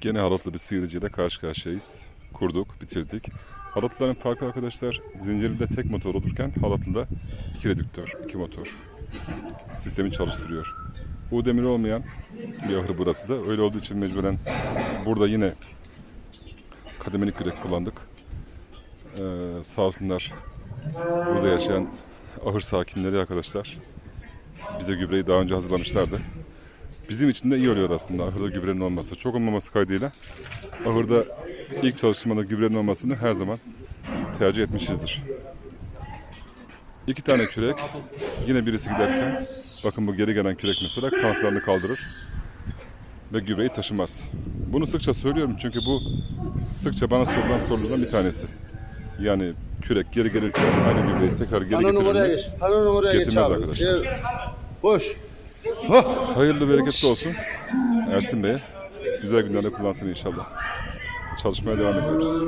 Gene halatlı bir sıyırıcıyla karşı karşıyayız. Kurduk, bitirdik. Halatlıların farkı arkadaşlar zincirinde tek motor olurken halatlıda iki redüktör, iki motor sistemi çalıştırıyor. Bu demir olmayan bir ahır burası da. Öyle olduğu için mecburen burada yine kademeli kürek kullandık. Ee, sağ olsunlar burada yaşayan ahır sakinleri arkadaşlar bize gübreyi daha önce hazırlamışlardı. Bizim için de iyi oluyor aslında ahırda gübrenin olması. Çok olmaması kaydıyla ahırda ilk çalışmada gübrenin olmasını her zaman tercih etmişizdir. İki tane kürek. Yine birisi giderken bakın bu geri gelen kürek mesela kanatlarını kaldırır ve gübreyi taşımaz. Bunu sıkça söylüyorum çünkü bu sıkça bana sorulan sorulardan bir tanesi. Yani kürek geri gelirken aynı gübreyi tekrar geri getirir mi? geç. Pano numaraya geç abi. arkadaşlar. Yer- Boş. Hah. Hayırlı bereketli olsun Ersin Bey'e. Güzel günlerde kullansın inşallah. Çalışmaya devam ediyoruz.